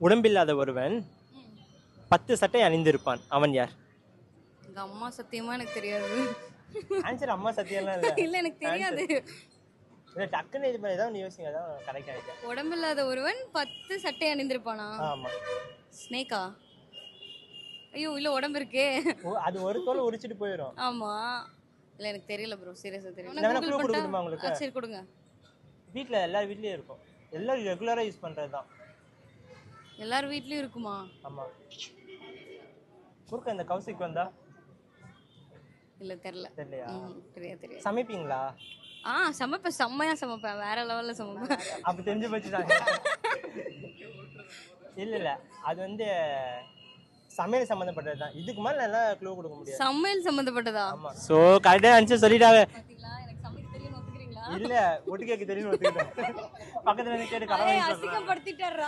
உடம்பில்லாத ஒருவன் பத்து சட்டை அணிந்திருப்பான். அவன் யார்? எங்க அம்மா சத்தியமா எனக்கு தெரியாது. ஆன்சர் அம்மா சத்தியம்லாம் இல்ல. இல்ல எனக்கு தெரியாது. இல்ல டக்குன்னு இது பண்ணி ஏதாவது ஒன்று யோசிங்க. அதான் கரெக்ட் ஆகிட்டேன் உடம்பில்லாத ஒருவன் பத்து சட்டை அணிந்திருப்பானா? ஆமா. ஸ்னேக்கா ஐயோ இல்ல உடம்பு இருக்கே. ஓ, அது ஒரு தோல் உரிச்சிட்டு போயிடும் ஆமா. இல்ல எனக்கு தெரியல ப்ரோ சீரியஸா தெரியல. இல்ல, வேணா Google clue பண்ணிட்டா- கொடுக்கணுமா உங்களுக்கு? ஆ, சரி கொடுங்க. வீட்டில் எல்லார் வீட்லயும் இருக்கும். எல்லாரும் ரெகுலரா யூஸ் பண்றது தான் எல்லார் வீட்லயும் இருக்குமா? ஆமா. குறுக்க இந்த கௌசிக் வந்தா? இல்ல தெரியல தெரியலையா ம், தெரியாது தெரியாது. சமைப்பீங்களா? ஆ சமைப்பேன் செம்மையா சமைப்பேன். வேற லெவல்ல சமைப்பேன். அப்ப தெரிஞ்சு போச்சுட்டாங்க இல்ல இல்ல. அது வந்து சமையல் சம்பந்தப்பட்டது தான். இதுக்கு மேல நல்லா க்ளூ கொடுக்க முடியாது. சமையல் சம்பந்தப்பட்டதா ஆமா. சோ கரெக்டா ஆன்சர் சொல்லிட்டாங்க பாத்தீங்களா? எனக்கு சமைக்க தெரியும் ஒத்துக்கிறீங்களா? இல்ல ஒட்டு கேட்க தெரியும் பக்கத்துல இருந்து கேட்டு கலவை அசிங்கப்படுத்திட்டாரு